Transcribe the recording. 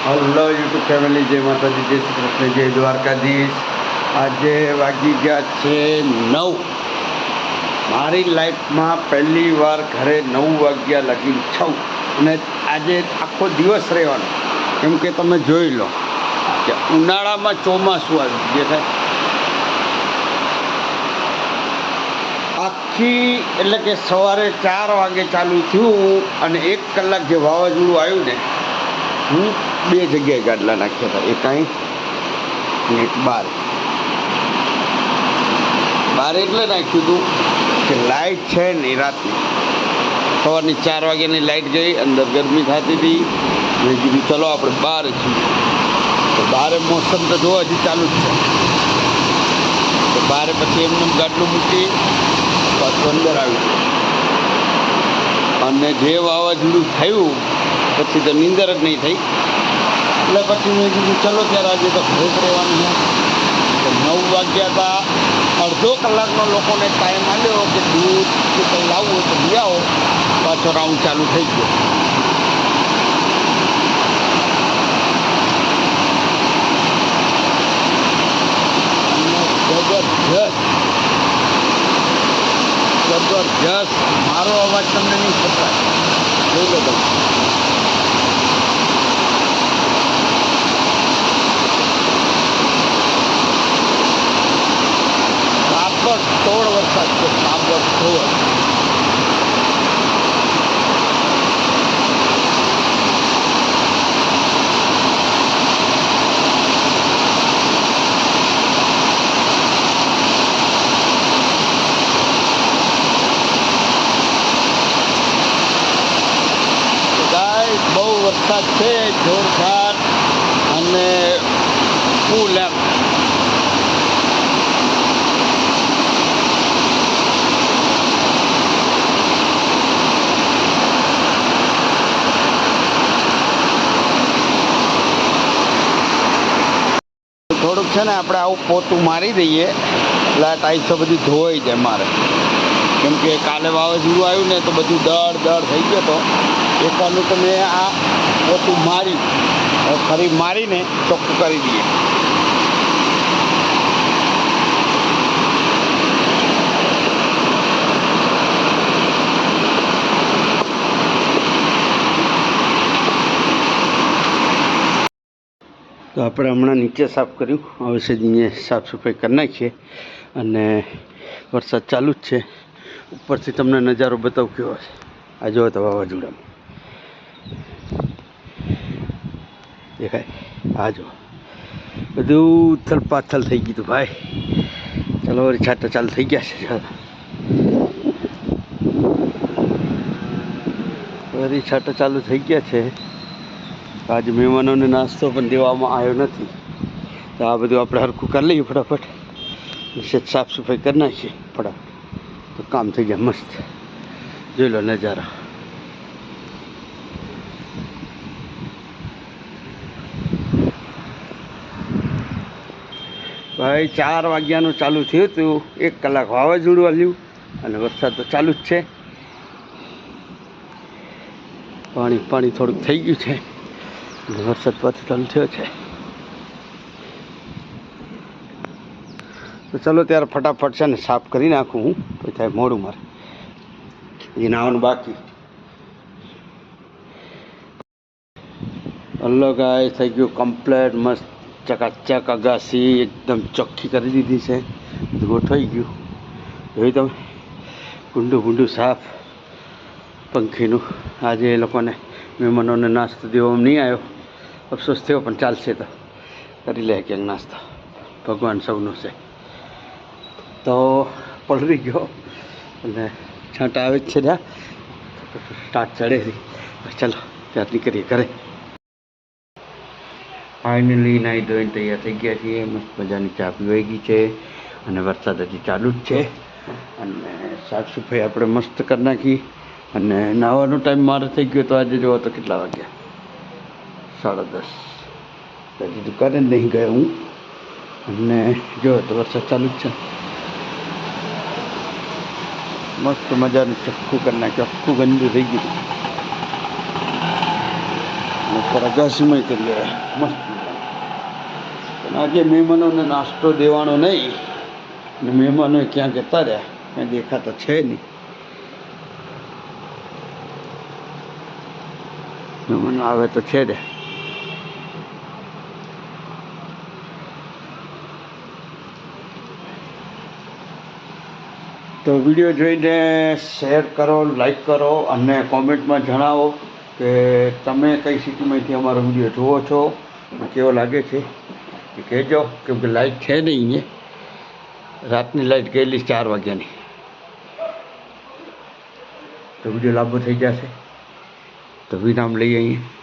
Hello YouTube family જય માતાજી જય શ્રી કૃષ્ણ જય દ્વારકાધીશ આજે વાગી ગયા છે નવ. મારી લાઈફમાં પહેલી વાર ઘરે નવ વાગ્યા લગી છું. અને આજે આખો દિવસ રહેવાનો. કેમ કે તમે જોઈ લો કે ઉનાળામાં ચોમાસું આવ્યું જે થાય. આખી, એટલે કે સવારે ચાર વાગે ચાલુ થયું અને એક કલાક જે વાવાઝોડું આવ્યું ને, હું બે જગ્યાએ ગાડલા નાખ્યા હતા. એક અહીં અને એક બાર. બાર એટલે નાખ્યું હતું કે લાઇટ છે ને રાતની. સવારની ચાર વાગ્યાની લાઇટ ગઈ, અંદર ગરમી થતી હતી. મેં કીધું, ચલો આપણે બહાર છીએ. તો બારે મોસમ તો જોવા હજી ચાલુ જ છે. તો બારે પછી એમને એમ ગાડલું મૂકી પાછું અંદર આવ્યું. અને જે વાવાઝોડું થયું, પછી તો નીંદર જ નહીં થઈ. એટલે પછી મેં કીધું ચલો ત્યારે આજે તો ઘરે જ રહેવાનું છે તો નવ વાગ્યા હતા અડધો કલાકનો લોકોને ટાઈમ આવ્યો કે દૂધ કે કંઈ લાવવું હોય તો લઈ આવો પાછો રાઉન્ડ ચાલુ થઈ ગયો અને જબરજસ્ત જબરજસ્ત મારો અવાજ તમને નહીં સંભળાય જોઈ લો તમે તાબડતોડ વરસાદ છે તાબડતોડ તો guys, બહુ વરસાદ છે જોરદાર અને ફૂલ એમ થોડુંક છે ને, આપણે આવું પોતું મારી દઈએ. એટલે આ ટાઈસો બધી ધોવાઈ જાય મારે. કેમ કે કાલે વાવાઝોડું આવ્યું ને, તો બધું દળ દળ થઈ ગયો તો. એકવારનું તો મેં આ પોતું મારી ફરી મારીને ચોખ્ખું કરી દઈએ. તો આપણે હમણાં નીચે સાફ કર્યું. હવે છે સાફ સફાઈ કરી નાખીએ. અને વરસાદ ચાલુ જ છે. ઉપરથી તમને નજારો બતાવું કેવો છે. આ જો તો વાવાઝોડામાં. દેખાય? આ જો બધું ઉથલ પાથલ થઈ ગયું ભાઈ. ચાલો, વળી છાટા ચાલુ થઈ ગયા છે. ચાલો. વળી છાટા ચાલુ થઈ ગયા છે. આજે મહેમાનોને નાસ્તો પણ દેવામાં આવ્યો નથી. તો આ બધું આપણે હરખું કરી લઈએ ફટાફટ. સાફ સફાઈ કરી નાખીએ ફટાફટ. તો કામ થઈ જાય મસ્ત. જોઈ લો નજારા. ભાઈ, ચાર વાગ્યાનું ચાલુ થયું હતું. એક કલાક વાવાઝોડું હાલ્યું અને વરસાદ તો ચાલુ જ છે. પાણી પાણી થોડુંક થઈ ગયું છે. વરસાદ પાછો ચાલુ થયો છે. તો ચલો ત્યારે ફટાફટ છે ને સાફ કરી નાખું હું પછી થાય મોડું મારે. એ નાવાનું બાકી. હલો ગાય થઈ ગયું કમ્પ્લેટ મસ્ત ચકાચક અગાસી એકદમ ચોખ્ખી કરી દીધી છે. ગોઠવાઈ ગયું. જોયું તમે? ગુંડું ગુંડું સાફ. પંખીનું. આજે એ લોકોને મહેમાનોને નાસ્તો દેવામાં નહીં આવ્યો. અફસોસ થયો, પણ ચાલશે તો. કરી લે ક્યાંક નાસ્તો. ભગવાન સૌનો છે. તો પલળી ગયો. અને છાંટા આવે જ છે ત્યાં સ્ટાર્ટ ચડે ચાલો ત્યાં નીકળીએ ઘરે. ફાઇનલી નાહી ધોઈને તૈયાર થઈ ગયા છીએ. મસ્ત મજાની ચા પીવાઈ ગઈ છે. અને વરસાદ હજી ચાલુ જ છે. અને સાફ સફાઈ આપણે મસ્ત કરી નાખી. અને નાહવાનો ટાઈમ મારે થઈ ગયો તો આજે જોવો તો કેટલા વાગ્યા? સાડા દસ. ત્યાંથી દુકાને નહીં ગયો હું. અને જો, તો વરસાદ ચાલુ જ છે. મસ્ત મજાનું ચખ્ખું કરી નાખ્યું. આખું ગંદુ થઈ ગયું. ઉપર અગાસીમાં કરી ગયા મસ્ત પણ આજે મહેમાનોને નાસ્તો દેવાનો નહીં. અને મહેમાનો ક્યાં જતા રહ્યા? ક્યાં દેખાતા છે નહીં. મહેમાનો આવે તો છે જ. તો વીડિયો જોઈને શેર કરો લાઈક કરો અને કોમેન્ટમાં જણાવો કે તમે કઈ સિટીમાંથી અમારો વીડિયો જુઓ છો, કેવો લાગે છે? એ કહેજો કેમ કે લાઈટ છે નહીં અહીંયા રાતની લાઇટ ગયેલી ચાર વાગ્યાની. તો વીડિયો લાંબો થઈ જશે. તો વિરામ લઈએ અહીંયા.